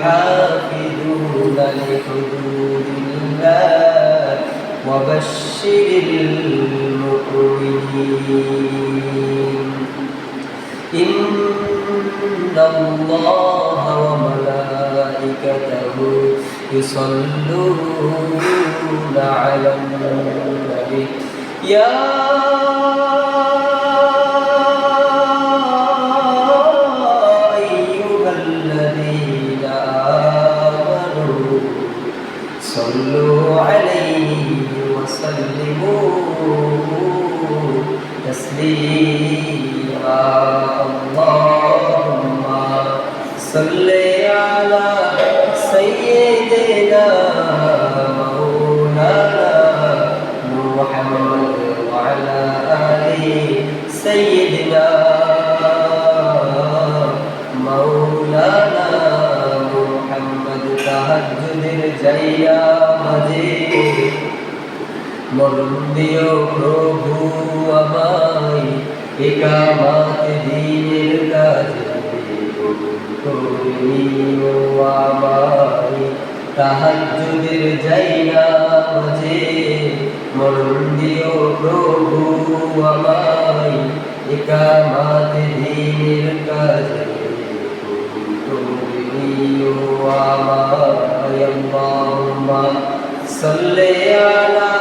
والحافظون لحدود الله وبشر المؤمنين إن الله وملائكته يصلون على النبي يا تسليما اللهم صل على سيدنا مولانا محمد وعلى آله سيدنا مولانا محمد তাহাজ্জুদের জাইয়া মাঝে মরণ দিও প্রভু আমায় একামাত দিনের কাজে তুমি আমায় তাহাজ্জুদের যাই না যে মরণ দিও প্রভু আমায়। একামাত দিনের কাজে তুমি আমায় আল্লাহুম্মা সাল্লি আলা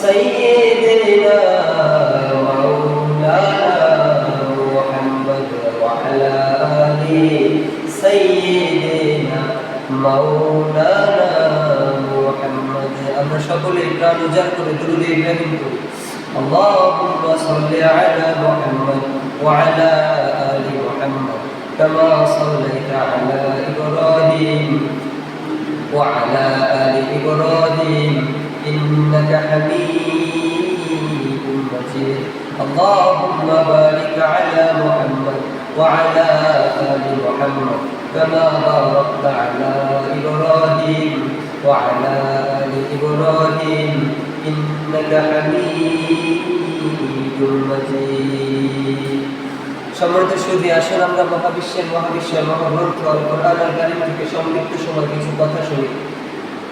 সাইয়্যিদিনা محمد وعلى آل سيدنا مولانا محمد আমরা সকলে প্রাণ উজাড় করে দুরুদ ইব্রাহিম করি اللهم صل على محمد وعلى آل محمد كما صليت على إبراهيم وعلى آل إبراهيم إنك حميد مجيد اللهم بارك على محمد وعلى آل محمد كما باركت على إبراهيم وعلى آل إبراهيم إنك حميد مجيد সম্মানিত সুদী আসুন আমরা মহাবিশ্বের মহাবিশ্বের মহাগ্রন্থ আল কোরআন আল কারিম থেকে সংক্ষিপ্ত সময় কিছু কথা শুনি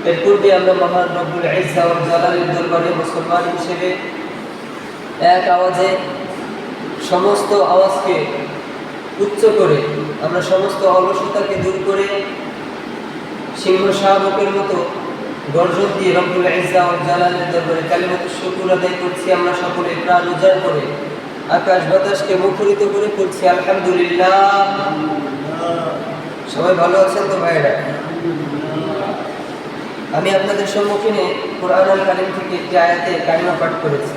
এর পূর্বে আমরা মহান রব্বুল ইজ্জা ও জালালের দরবারে মুসলমান হিসেবে এক আওয়াজে সমস্ত আওয়াজকে উচ্চ করে আমরা সমস্ত অলসতাকে দূর করে সিংহ শাহবকের মতো গর্জন দিয়ে রব্বুল ইজ্জা ও জালালের দরবারে শুকুর আদায় করছি। আমরা সকলে প্রাণ উজাড় করে, আকাশ বাতাসকে মুখরিত করে করছি আলহামদুলিল্লাহ। সবাই ভালো আছেন তো ভাইরা আমি আপনাদের সম্মুখীনে কোরআন আল কালিম থেকে একটি আয়াতে কালিমা পাঠ করেছি।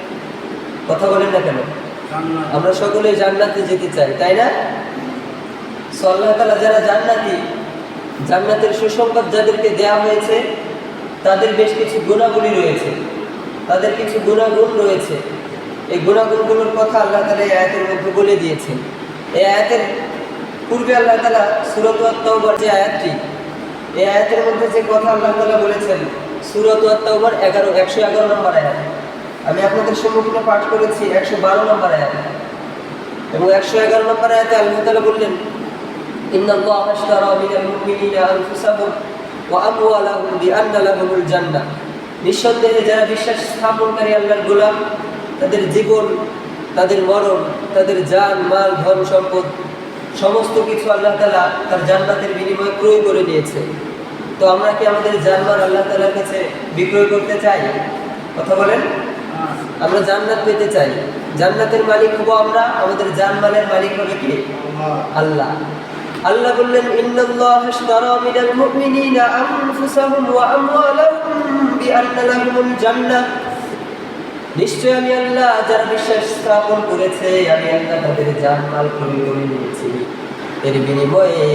কথা বলেন না কেন? আমরা সকলে জান্নাতে যেতে চাই তাই না? সো আল্লাহ তাআলা যারা জান্নাতি জান্নাতের সুসংবাদ যাদেরকে দেয়া হয়েছে তাদের বেশ কিছু গুণাবলী রয়েছে। তাদের কিছু গুণাগুণ রয়েছে। এই গুণাগুণগুলোর কথা আল্লাহ তালা এই আয়াতের মধ্যে বলে দিয়েছেন। এই আয়াতের পূর্বে আল্লাহ তালা সুরত আত্মাউবার যে আয়াতটি এই আয়াতের মধ্যে যে কথা আল্লাহ তালা বলেছেন সুরত আত্মাউবার এগারো একশো এগারো নম্বর আয়াত। আমি আপনাদের সম্মুখীনে পাঠ করেছি একশো বারো নম্বর আয়াত। এবং একশো এগারো নম্বর আয়াতে আল্লাহ তালা বললেন, ইন্নাল্লাহ আশতারা মিনাল মুমিনিনা আনফুসাহুম ওয়া আমওয়ালাহুম বিআন্না লাহুমুল জান্নাহ। নিঃসন্দেহে যারা বিশ্বাস স্থাপনকারী আল্লাহর গোলাম, তাদের জীবন, তাদের মরণ, তাদের জান, মাল, ধন, সম্পদ, সমস্ত কিছু আল্লাহ তালা তার জান্নাতের বিনিময়ে ক্রয় করে নিয়েছে। তো আমরা কি আমাদের জানবার আল্লাহ তালার কাছে বিক্রয় করতে চাই? কথা বলেন। আমরা জান্নাত পেতে চাই। জান্নাতের মালিক হব আমরা, আমাদের জানমালের মালিক হবে কি? আল্লাহ। আল্লাহ বললেন, ইন্নাল্লাহ আশতারা মিনাল মুমিনিনা আনফুসাহুম ওয়া আমওয়ালাহুম বিআন্না লাহুমুল জান্নাহ। নিশ্চয় আমি আল্লাহ যারা বিশ্বাস স্থাপন করেছে, আমি আল্লাহ তাদের জানমাল করে করে নিয়েছি। এর বিনিময়ে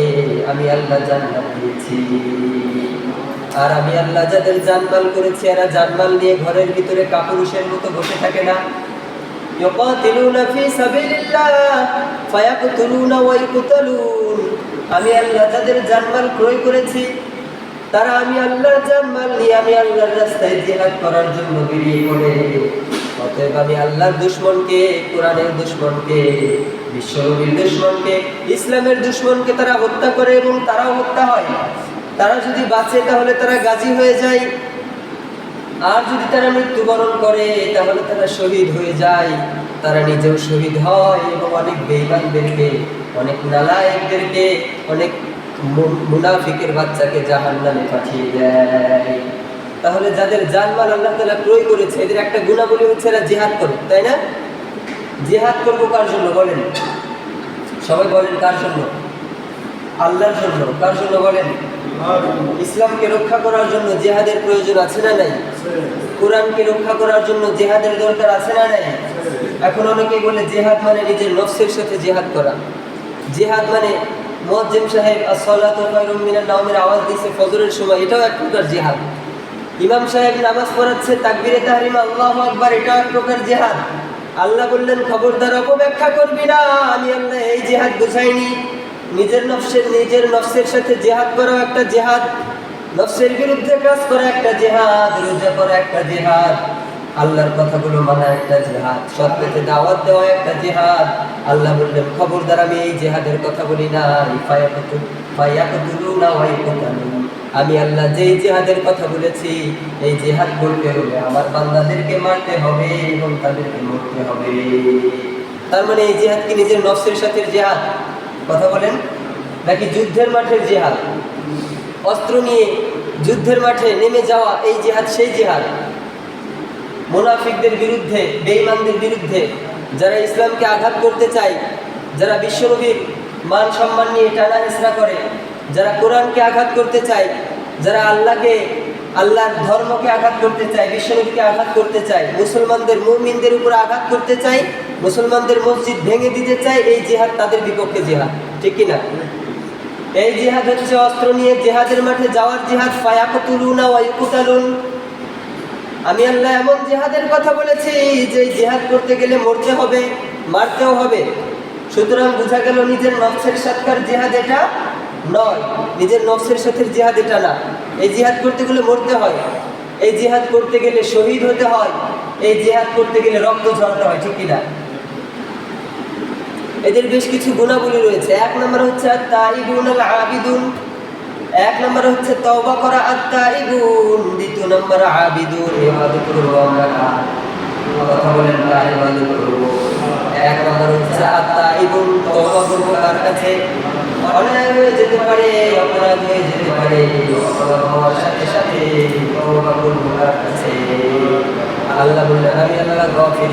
আমি আল্লাহ জান্নাত দিয়েছি। আর আমি আল্লাহ যাদের জানমাল করেছি এরা জানমাল নিয়ে ঘরের ভিতরে কাপুরুষের মতো বসে থাকে না يقاتلون في سبيل الله فيقتلون ويقتلون আমি আল্লাহ যাদের জানমাল ক্রয় করেছি তারা আমি আল্লাহর জানমাল নিয়ে আমি আল্লাহর রাস্তায় জিহাদ করার জন্য বেরিয়ে পড়ে অতএব আমি আল্লাহর দুশ্মনকে কোরআনের দুশ্মনকে বিশ্বনবীর দুশ্মনকে ইসলামের দুশ্মনকে তারা হত্যা করে এবং তারাও হত্যা হয় তারা যদি বাঁচে তাহলে তারা গাজী হয়ে যায়। আর যদি তারা মৃত্যুবরণ করে, তাহলে তারা শহীদ হয়ে যায়। তারা নিজেও শহীদ হয় এবং অনেক বেইমানদেরকে অনেক নালায়কদেরকে, অনেক মুনাফিকের বাচ্চাকে জাহান নামে পাঠিয়ে দেয়। তাহলে যাদের জানমাল আল্লাহ তালা ক্রয় করেছে, এদের একটা গুণাবলী হচ্ছে এরা জেহাদ করে, তাই না? জেহাদ করব কার জন্য বলেন? সবাই বলেন কার জন্য? আল্লাহর জন্য, কার জন্য বলেন? ইসলামকে রক্ষা করার জন্য জেহাদের প্রয়োজন আছে না নাই? কোরআনকে রক্ষা করার জন্য জেহাদের দরকার আছে না নাই? এখন অনেকেই বলে জেহাদ মানে নিজের নফসের সাথে জেহাদ করা। জেহাদ মানে মজ্জেম সাহেব আসলাত মিনার নামের আওয়াজ দিয়েছে ফজরের সময়, এটাও এক প্রকার জেহাদ। ইমাম সাহেব নামাজ পড়াচ্ছে, তাকবিরে তাহরিমা, আল্লাহ আকবার, এটাও এক প্রকার জেহাদ। আল্লাহ বললেন, খবরদার, অপব্যাখ্যা করবি না, আমি আল্লাহ এই জেহাদ বুঝাইনি। নিজের নফসের নিজের নফসের সাথে জেহাদ করাও একটা জেহাদ। নফসের বিরুদ্ধে কাজ করা, একটা জেহাদ। রোজা করা, একটা জেহাদ। আল্লাহর কথাগুলো মানা একটা জেহাদ। সত্যতে দাওয়াত দেওয়া, একটা জেহাদ। আল্লাহ বললেন, খবরদার, আমি এই জেহাদের কথা বলি না। আমি আল্লাহ যেই জেহাদের কথা বলেছি, এই জেহাদ করতে হবে আমার বান্দাদেরকে মারতে হবে এবং তাদেরকে মরতে হবে। তার মানে এই জেহাদ কি নিজের নফসের সাথে জেহাদ? কথা বলেন? নাকি যুদ্ধের মাঠের জেহাদ? অস্ত্র নিয়ে যুদ্ধের মাঠে নেমে যাওয়া এই জেহাদ সেই জেহাদ? মোনাফিকদের বিরুদ্ধে, বেঈমানদের বিরুদ্ধে যারা ইসলামকে আঘাত করতে চায়, যারা বিশ্বনবীর মান সম্মান নিয়ে টানা হেসরা করে, যারা কোরআনকে আঘাত করতে চায়, যারা আল্লাহকে, আল্লাহর ধর্মকে আঘাত করতে চায়, বিশ্বনবীকে আঘাত করতে চায়, মুসলমানদের মুমিনদের উপর আঘাত করতে চায়, মুসলমানদের মসজিদ ভেঙে দিতে চায়, এই জেহাদ তাদের বিপক্ষে জেহাদ। ঠিক কিনা এই জেহাদ হচ্ছে অস্ত্র নিয়ে জেহাদের মাঠে যাওয়ার জেহাদ। ফায়াকুতুলুনা ওয়াইকুতালুন আমি আল্লাহ এমন জেহাদের কথা বলেছি যে জেহাদ করতে গেলে মরতে হবে, মারতেও হবে। সুতরাং বোঝা গেল নিজের নফসের সাথকার জেহাদ এটা নয়, নিজের নফসের সাথে জেহাদ এটা না। এই জিহাদ করতে গেলে মরতে হয়, এই জিহাদ করতে গেলে শহীদ হতে হয়, এই জিহাদ করতে গেলে রক্ত ঝরাতে হয়, ঠিক কিনা এদের বেশ কিছু গুণাবলী রয়েছে। এক নম্বর হচ্ছে তাইবুন আবিদুন এক নম্বর হচ্ছে তওবা করা আত্মাইবুন দ্বিতীয় নম্বর আবিদুন, ইবাদত করব আমরা কথা বলেন ইবাদত করব। এক নম্বর হচ্ছে তওবা করব কার কাছে? হয়ে যেতে পারে, অপরাধ হয়ে যেতে পারে, অপরাধ হওয়ার সাথে সাথে তওবা করব কার কাছে? আল্লাহ বললেন, আমি আল্লাহ গফির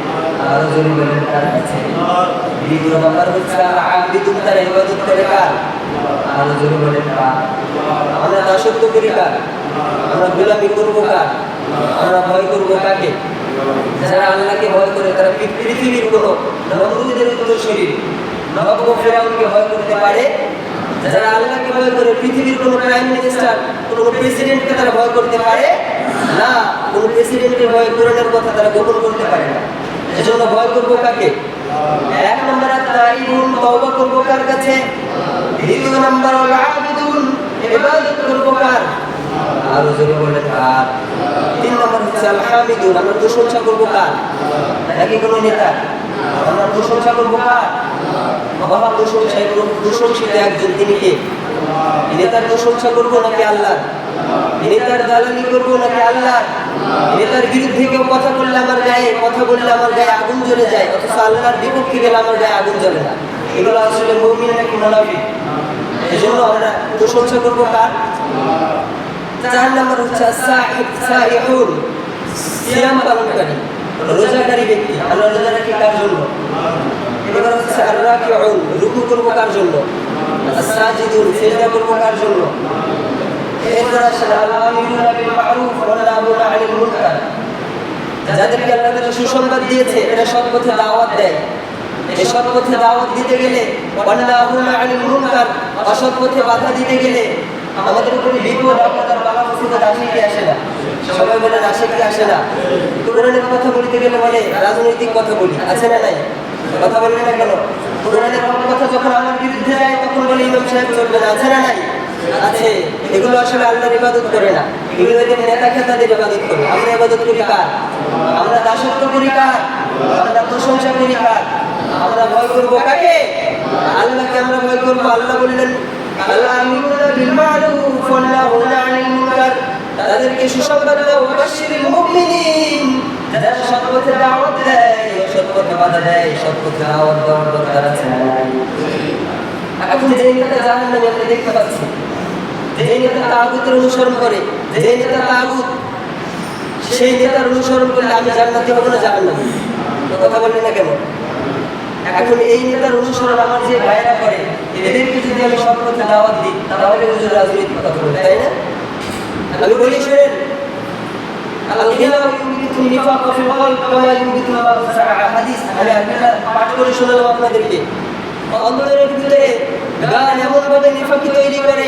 আরও জোরে বলেন কার কাছে। দ্বিতীয় নাম্বার হচ্ছে আর আবিদুন ইবাদত করে কার? আরও জোরে বলেন কার আমরা দাসত্ব করি কার? আমরা গোলামি করব কার? আমরা ভয় করব কাকে? যারা আল্লাহকে ভয় করে, তারা পৃথিবীর কোনো নমরুদের উত্তর শরীর। ফেরাউনকে ভয় করতে পারে। যারা আল্লাহকে ভয় করে, পৃথিবীর কোনো প্রাইম মিনিস্টার, কোনো প্রেসিডেন্টকে তারা ভয় করতে পারে না। কোনো প্রেসিডেন্টের ভয় কোরআনের কথা তারা গোপন করতে পারে না। এজন্য ভয় করব কাকে? এক নম্বর তাইবুন তওবা করব কার কাছে? দ্বিতীয় নম্বর আবিদুন, ইবাদত করব কার? আরও জোরে বলেন কার? তিন নম্বর হচ্ছে আলহামিদুন, আমরা প্রশংসা করব কার? নাকি কোনো নেতা? আমরা প্রশংসা করব কার? মহা প্রশংসায় প্রশংসিত একজন, তিনি কে? নেতার প্রশংসা করব নাকি আল্লাহ নেতার দালালি করব নাকি আল্লাহ নেতার বিরুদ্ধে কেউ কথা বললে আমার গায়ে, কথা বললে আমার গায়ে আগুন জ্বলে যায়, অথচ আল্লাহর বিপক্ষে গেলে আমার গায়ে আগুন জ্বলে না। এগুলো আসলে মৌমিন নাকি মোনাফিক? এজন্য আমরা প্রশংসা করব কার? চার নম্বর হচ্ছে সিয়াম পালনকারী, রোজাকারী ব্যক্তি। আমরা রোজা কার জন্য? এবার হচ্ছে রাকিউন রুকু করব কার জন্য? মুনকার যাদেরকে আল্লাহ তাআলা সুসংবাদ দিয়েছে, এরা সৎ পথে দাওয়াত দেয়। এই সৎ পথে দাওয়াত দিতে গেলে মুনকার, অসৎ পথে বাধা দিতে গেলে আমাদের উপরে বিপদ আপদ আর বালা, মুসিবত আসে কি আসে না। সবাই বলে আসে কি আসে না। কোরআনের কথা বলতে গেলে বলে, রাজনৈতিক কথা বলি আছে না নাই? কথা বলবে না কেন? কোরআনের কথা যখন আমার বিরুদ্ধে যায় তখন বলে ইমাম সাহেব চলবে না। আছে না নাই? আছে। এগুলো আসলে আল্লাহর ইবাদত করে না। এগুলো এদের নেতা খেতাদের ইবাদত করে, আমরা ইবাদত করি কার? আমরা দাসত্ব করি কার? আমরা প্রশংসা করি কার? আমরা ভয় করব কাকে? আল্লাহকে আমরা ভয় করব। আল্লাহ বললেন তাদেরকে সুসংবাদ মুমিনিন। যারা পথে দাওয়াত দেয় পথে বাধা দেয় পথে দাওয়াত দেওয়ার এখন যে নেতা জাহান্নামে আমরা দেখতে পাচ্ছি যে নেতা তাগুতের অনুসরণ করে যে নেতা তাগুত সেই নেতার অনুসরণ করলে আমি জান্নাতি হব না জাহান্নামী কথা বললেন না কেন এখন এই নেতার অনুসরণ আমার যে ভাইয়েরা করে এদেরকে যদি আমি সব পথে দাওয়াত দিই তাহলে রাজনীতি কথা বলবে তাই না আমি বলি, শুনেন পাঠ করে শোনালাম আপনাদেরকে অন্তরের ভিতরে গান এমন ভাবে নিফাকি তৈরি করে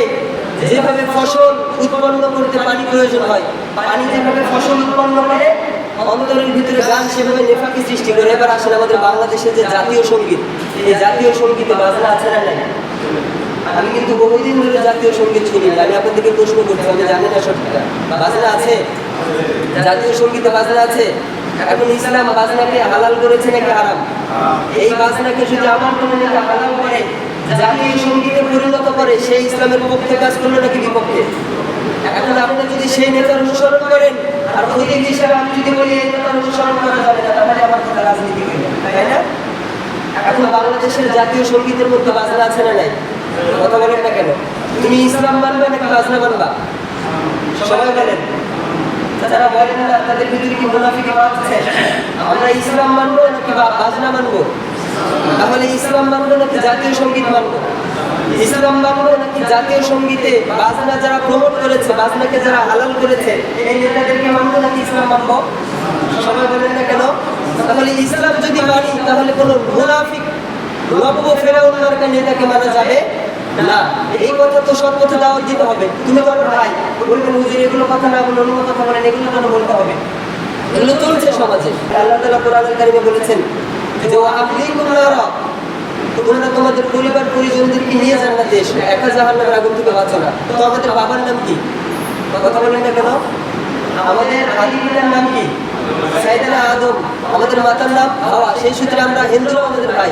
যেভাবে ফসল উৎপন্ন করতে পানি প্রয়োজন হয় পানি যেভাবে ফসল উৎপন্ন করে অন্তরের ভিতরে গান সেভাবে নেফাকি সৃষ্টি করে এবার আসলে আমাদের বাংলাদেশের যে জাতীয় সংগীত এই জাতীয় সঙ্গীতে বাজনা আছে না নাই আমি কিন্তু বহুদিন ধরে জাতীয় সংগীত শুনি। আমি আপনাদেরকে প্রশ্ন করছি আমি জানি না সঠিকটা বাজনা আছে জাতীয় সঙ্গীতে বাজনা আছে? এখন ইসলাম বাজনাকে হালাল করেছে নাকি হারাম? এই বাজনাকে যদি আমার কোনো নেতা হালাল করে, জাতীয় সঙ্গীতে পরিণত করে সেই ইসলামের পক্ষে কাজ করল নাকি বিপক্ষে? এখন আপনি যদি সেই নেতার অনুসরণ করেন, আর প্রতীক হিসাবে আমি যদি বলি, এই নেতার অনুসরণ করা যাবে না তাহলে আমার কথা রাজনীতি তাই না? এখন বাংলাদেশের জাতীয় সঙ্গীতের মধ্যে বাজনা আছে না নাই? কথা বলেন না কেন? তুমি ইসলাম মানবে নাকি বাজনা মানবা? সবাই বলেন। যারা বলেন না, তাদের ভিতরে কি মুনাফিকে বাঁচছে আমরা ইসলাম মানবো নাকি বাজনা মানবো? তাহলে ইসলাম মানবো নাকি জাতীয় সংগীত মানবো? ইসলাম মানবো নাকি জাতীয় সঙ্গীতে বাজনা যারা প্রমোট করেছে, বাজনাকে যারা হালাল করেছে, এই নেতাদেরকে মানবো নাকি ইসলাম মানবো? সবাই বলেন না কেন? তাহলে ইসলাম যদি মানি, তাহলে কোনো মুনাফিক নব্য মার্কা নেতাকে মানা যাবে? তোমাদের পরিবার পরিজনদেরকে নিয়ে জান্নাতে এসো। একা জাহান্নামের আগুন থেকে বাঁচো না। তো আমাদের বাবার নাম কি? কথা বলেন না কেন? আমাদের আদিপিতার নাম কি? আদম। আমাদের মাতার নাম হাওয়া। সেই সূত্রে আমরা হিন্দু আমাদের ভাই।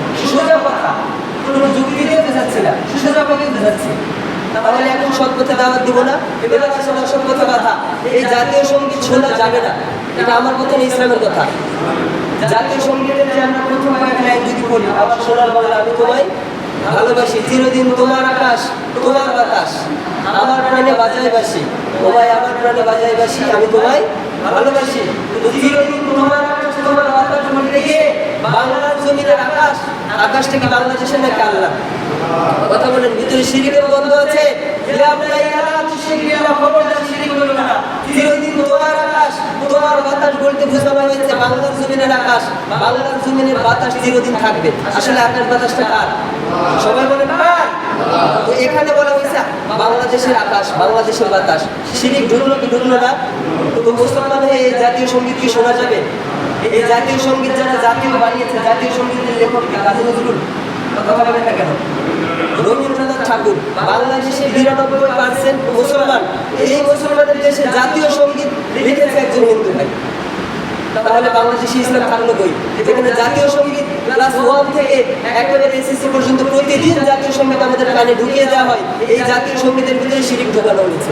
সোজা কথা কোনো যুক্তি দিয়ে বোঝাচ্ছি না সোজা ভাবে বোঝাচ্ছি তাহলে এখন সৎ পথে দাওয়াত দিব না, এবার আসলে অসৎ পথে কথা এই জাতীয় সংগীত শোনা যাবে না, এটা আমার কথা ইসলামের কথা। জাতীয় সঙ্গীতের যে আমরা প্রথম লাইন যদি বলি আমার সোনার বাংলা আমি তোমায় ভালোবাসি, চিরদিন তোমার আকাশ, তোমার বাতাস, আমার প্রাণে বাজাই বাসি তোমায় আমার প্রাণে বাজাই বাসি আমি তোমায় ভালোবাসি। চিরদিন তোমার আকাশ, তোমার বাতাস বলতে গিয়ে বাংলার জমিনের আকাশ আকাশটা কি বাংলাদেশের নাকি আল্লাহ কথা বলেন, ভিতরে শিরিকের গন্ধ আছে? আকাশ বাংলার আকাশ, বাংলার বাতাস চিরদিন থাকবে। আসলে আকাশ বাতাসটা সবাই বলে তো এখানে বাংলাদেশের আকাশ, বাংলাদেশের বাতাস। শিরিক ঢুকলো কি ঢুকলো না? তো মুসলমান হয়ে জাতীয় সংগীত কি শোনা যাবে? এই জাতীয় সংগীত যারা জাতীয় বানিয়েছে, জাতীয় সঙ্গীতের লেখক কাজী নজরুল, কথা বলবেন না কেন? রবীন্দ্রনাথ ঠাকুর, বাংলাদেশে বিরানব্বই পার্সেন্ট মুসলমান। এই মুসলমানের দেশে জাতীয় সংগীত লিখেছে একজন হিন্দু ভাই। তাহলে বাংলাদেশে ইসলাম থাকল কই? যেখানে জাতীয় সংগীত ক্লাস ওয়ান থেকে একেবারে এসএসসি পর্যন্ত প্রতিদিন জাতীয় সংগীত আমাদের কানে ঢুকিয়ে দেওয়া হয়। এই জাতীয় সঙ্গীতের ভিতরে শিরিক ঢোকানো হয়েছে।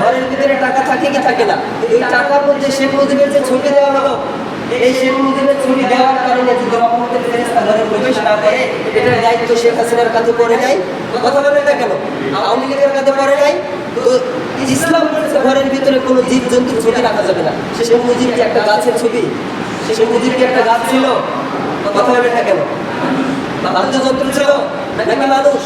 ঘরের ভিতরে টাকা থাকে কি থাকে না? এই টাকার মধ্যে শেখ মুজিবের যে ছবি দেওয়া হলো, এই শেখ মুজিবের ছবি দেওয়ার কারণে যদি রহমতের ফেরেশতা ঘরে প্রবেশ না করে, এটার দায়িত্ব শেখ হাসিনার কাছে পড়ে নাই। কথা বলেন না কেন? আওয়ামী লীগের কাছে পড়ে নাই। তো ইসলাম বলেছে ঘরের ভিতরে কোনো জীব জন্তুর ছবি রাখা যাবে না। শেখ মুজিব একটা গাছের ছবি শেখ মুজিব একটা গাছ ছিল? কথা বলেন না কেন? বাদ্যযন্ত্র ছিল নাকি মানুষ?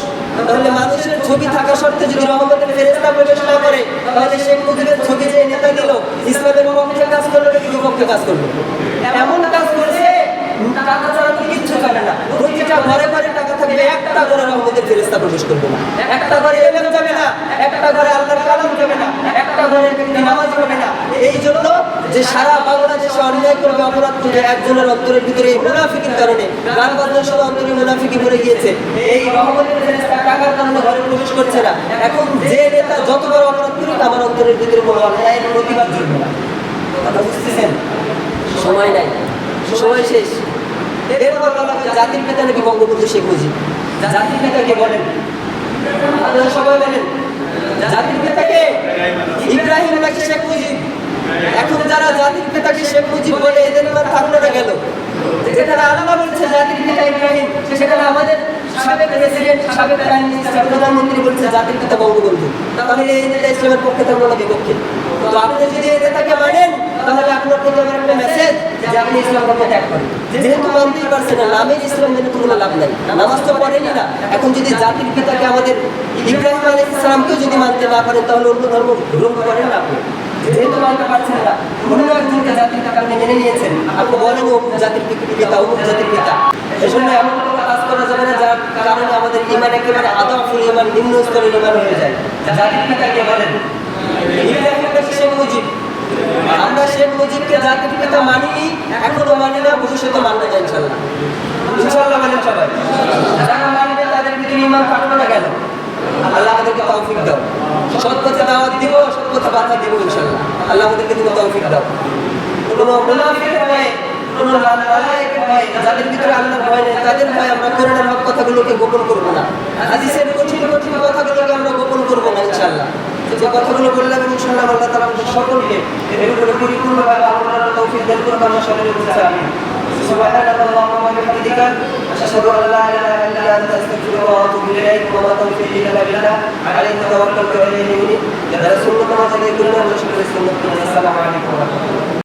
তাহলে মানুষের ছবি থাকা সত্ত্বে যদি রহমতের ফেরেস্তা প্রবেশ না করে, তাহলে শেখ মুজিবের ছবি যে নেতা দিল, ইসলামের পক্ষে কাজ করল নাকি বিপক্ষে কাজ করল? এমন কাজ করেছে, টাকা ছাড়া তো কিচ্ছু করে না। প্রতিটা ঘরে ঘরে টাকা একটা ঘরে রহমতের ফেরেস্তা প্রবেশ করবে না। একটা ঘরে এলেম যাবে না, একটা ঘরে আল্লাহর কালাম যাবে না, একটা ঘরে নামাজ হবে না। এই জন্য যে সারা বাংলাদেশে অন্যায় করবে, অপরাধ করবে, একজনের অন্তরের ভিতরে এই মুনাফিকের কারণে গান বাজনার সময় অন্তরে মুনাফিকি ভরে গিয়েছে। এই রহমতের ফেরেশতা টাকার কারণে ঘরে প্রবেশ করছে না। এখন যে নেতা যত বড় অপরাধ করুক আমার অন্তরের ভিতরে কোনো অন্যায়ের প্রতিবাদ জন্মে না। কথা বুঝতেছেন? সময় নাই। সময় শেষ। এরপর বলা হয় জাতির পিতা নাকি বঙ্গবন্ধু শেখ মুজিব। জাতির পিতাকে বলেন। আপনারা সবাই বলেন, জাতির পিতাকে ইব্রাহিম নাকি শেখ মুজিব? এখন যারা জাতির পিতাকে শেখ মুজিব বলে, এদের এবার না গেল। যেখানে আল্লাহ বলছে, জাতির পিতা ইব্রাহিম। সেখানে আমাদের সাবেক প্রেসিডেন্ট, সাবেক প্রাইম মিনিস্টার, প্রধানমন্ত্রী বলছে, জাতির পিতা বঙ্গবন্ধু। তাহলে এই নেতা ইসলামের পক্ষে থাকল না বিপক্ষে। তো আপনি যদি এই নেতাকে মানেন তাহলে আপনার প্রতি আমার একটা মেসেজ যে আপনি ইসলাম ধর্ম ত্যাগ করেন। যেহেতু মানতেই পারছেন না নামের ইসলাম মেনে কোনো লাভ নাই। নামাজ তো পড়েনি না। এখন যদি জাতির পিতাকে আমাদের ইব্রাহিম আলাইহিস সালামকেও যদি মানতে না পারেন, তাহলে অন্য ধর্ম গ্রহণ করেন না আপনি। যেহেতু মানতে পারছেন না, অন্য একজনকে জাতির পিতা আপনি মেনে নিয়েছেন। আপনি বলেন অমুক জাতির পিতা, অমুক জাতির পিতা। এমন কোনো কাজ করা যাবে না যার কারণে আমাদের ইমান একেবারে আদর্ফুল ইমান নিম্ন স্তরের ইমান হয়ে যায়। জাতির পিতাকে বলেন ইব্রাহিম নাকি শেখ মুজিব আমরা শেখ মুজিবকে জাতির পিতা মানিনি এখনও মানি না ভবিষ্যতে মানবে না। ইনশাল্লাহ ইনশাল্লাহ মানেন সবাই। যারা মানবে তাদের ভিতরে ইমান থাকবে না কেন? আল্লাহ আমাদেরকে তৌফিক দাও। সৎ পথে দাওয়াত দিব সৎ পথে বাধা দিব ইনশাল্লাহ আল্লাহ আমাদেরকে তুমি তৌফিক দাও। কোনো মুনাফিকের ভয়ে কোনো ভয়ে যাদের ভিতরে আল্লাহর ভয় নেই তাদের ভয়ে আমরা কোরআনের হক কথাগুলোকে গোপন করব না। হাদিসের কঠিন কঠিন কথাগুলোকে আমরা গোপন করব না ইনশাল্লাহ যে কথাগুলো বললাম ইনশাআল্লাহ আল্লাহ তাআলা আমাদের সকলকে এর উপরে পরিপূর্ণভাবে আমল করার তৌফিক দান করুন আমরা সকলে বলছি আমিন سبحانك اللهم وبحمدك أشهد أن لا إله إلا أنت أستغفرك وأتوب إليك وما توفيقي إلا بالله عليك توكلت وإليه أنيب যারা সুন্নত নামাজ আদায় করলেন আমরা সকলে সুন্নত করি। আসসালামু আলাইকুম ওয়া রাহমাতুল্লাহ